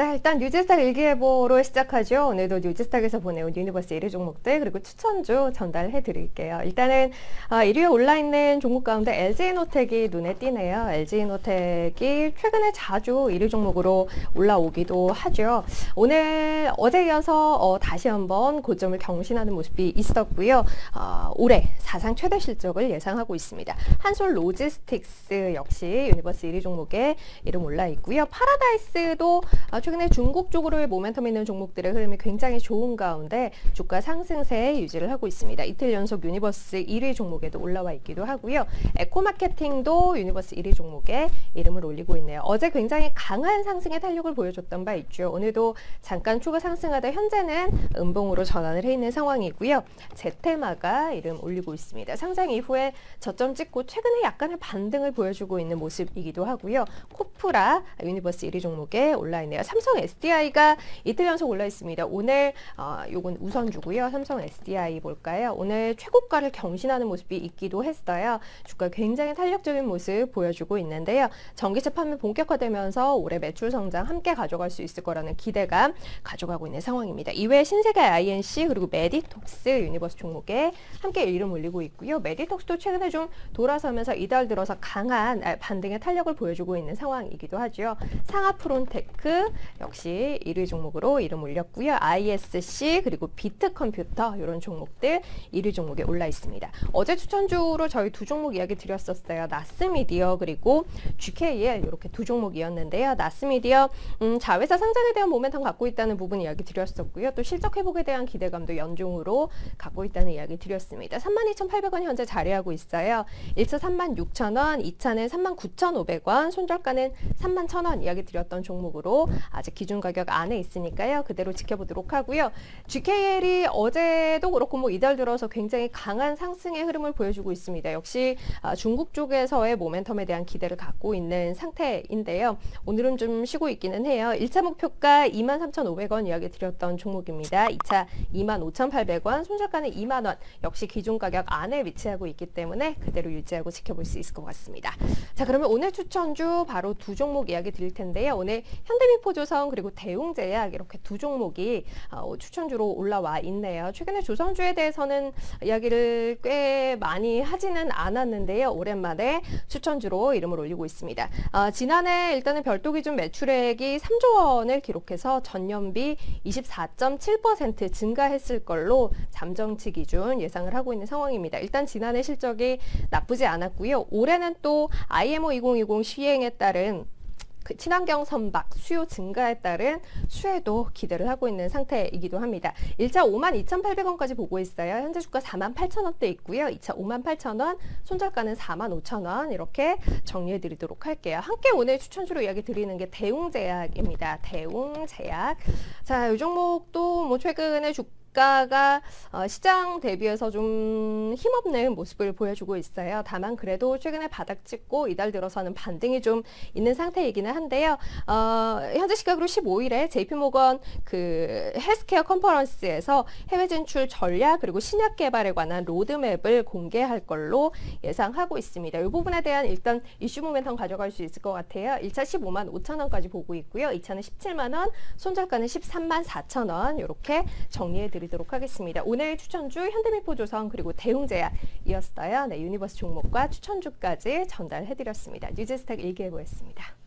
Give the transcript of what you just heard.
네, 일단 뉴지스탁 일기예보로 시작하죠. 오늘도 뉴지스탁에서 보내온 유니버스 1위 종목들 그리고 추천주 전달해 드릴게요. 일단은 아, 1위에 올라 있는 종목 가운데 LG노텍이 눈에 띄네요. LG노텍이 최근에 자주 1위 종목으로 올라오기도 하죠. 오늘 어제 이어서 어, 다시 한번 고점을 경신하는 모습이 있었고요. 아, 올해 사상 최대 실적을 예상하고 있습니다. 한솔 로지스틱스 역시 유니버스 1위 종목에 이름 올라 있고요. 파라다이스도 아, 최근에 중국 쪽으로의 모멘텀 있는 종목들의 흐름이 굉장히 좋은 가운데 주가 상승세 유지를 하고 있습니다. 이틀 연속 유니버스 1위 종목에도 올라와 있기도 하고요. 에코마케팅도 유니버스 1위 종목에 이름을 올리고 있네요. 어제 굉장히 강한 상승의 탄력을 보여줬던 바 있죠. 오늘도 잠깐 추가 상승하다 현재는 음봉으로 전환을 해 있는 상황이고요. 제테마가 이름 올리고 있습니다. 상장 이후에 저점 찍고 최근에 약간의 반등을 보여주고 있는 모습이기도 하고요. 코프라 유니버스 1위 종목에 올라 있네요. 삼성 SDI가 이틀 연속 올라 있습니다. 오늘 어, 요건 우선주고요. 삼성 SDI 볼까요? 오늘 최고가를 경신하는 모습이 있기도 했어요. 주가 굉장히 탄력적인 모습 보여주고 있는데요. 전기차 판매 본격화되면서 올해 매출 성장 함께 가져갈 수 있을 거라는 기대감 가져가고 있는 상황입니다. 이외에 신세계 INC 그리고 메디톡스 유니버스 종목에 함께 이름 올리고 있고요. 메디톡스도 최근에 좀 돌아서면서 이달 들어서 강한 아, 반등의 탄력을 보여주고 있는 상황이기도 하죠. 상하프론테크 역시 1위 종목으로 이름 올렸고요. ISC 그리고 비트컴퓨터 이런 종목들 1위 종목에 올라 있습니다. 어제 추천주로 저희 두 종목 이야기 드렸었어요. 나스미디어 그리고 GKL 이렇게 두 종목이었는데요. 나스미디어 음, 자회사 상장에 대한 모멘텀 갖고 있다는 부분 이야기 드렸었고요. 또 실적 회복에 대한 기대감도 연중으로 갖고 있다는 이야기 드렸습니다. 32,800원 현재 자리하고 있어요. 1차 36,000원, 2차는 39,500원, 손절가는 31,000원 이야기 드렸던 종목으로 아직 기준 가격 안에 있으니까요. 그대로 지켜보도록 하고요. GKL이 어제도 그렇고 뭐 이달 들어서 굉장히 강한 상승의 흐름을 보여주고 있습니다. 역시 아, 중국 쪽에서의 모멘텀에 대한 기대를 갖고 있는 상태인데요. 오늘은 좀 쉬고 있기는 해요. 1차 목표가 23,500원 이야기 드렸던 종목입니다. 2차 25,800원, 손절가는 2만 원. 역시 기준 가격 안에 위치하고 있기 때문에 그대로 유지하고 지켜볼 수 있을 것 같습니다. 자, 그러면 오늘 추천주 바로 두 종목 이야기 드릴 텐데요. 오늘 현대미포 조선 그리고 대웅제약 이렇게 두 종목이 어, 추천주로 올라와 있네요. 최근에 조선주에 대해서는 이야기를 꽤 많이 하지는 않았는데요. 오랜만에 추천주로 이름을 올리고 있습니다. 어, 지난해 일단은 별도 기준 매출액이 3조 원을 기록해서 전년비 24.7% 증가했을 걸로 잠정치 기준 예상을 하고 있는 상황입니다. 일단 지난해 실적이 나쁘지 않았고요. 올해는 또 IMO 2020 시행에 따른 그 친환경 선박 수요 증가에 따른 수혜도 기대를 하고 있는 상태이기도 합니다. 1차 52,800원까지 보고 있어요. 현재 주가 48,000원대 있고요. 2차 58,000원, 손절가는 45,000원 이렇게 정리해 드리도록 할게요. 함께 오늘 추천주로 이야기 드리는 게 대웅제약입니다. 대웅제약. 자, 이 종목도 뭐 최근에 주 주가가 어, 시장 대비해서 좀 힘없는 모습을 보여주고 있어요. 다만 그래도 최근에 바닥 찍고 이달 들어서는 반등이 좀 있는 상태이기는 한데요. 어, 현재 시각으로 15일에 JP모건 그 헬스케어 컨퍼런스에서 해외 진출 전략 그리고 신약 개발에 관한 로드맵을 공개할 걸로 예상하고 있습니다. 이 부분에 대한 일단 이슈 모멘텀 가져갈 수 있을 것 같아요. 1차 15만 5천 원까지 보고 있고요. 2차는 17만 원, 손절가는 13만 4천 원 이렇게 정리해 드립니다. 드리도록 하겠습니다. 오늘 추천주 현대미포조선 그리고 대웅제약 이었어요. 네, 유니버스 종목과 추천주까지 전달해드렸습니다. 뉴지스탁 일기예보였습니다.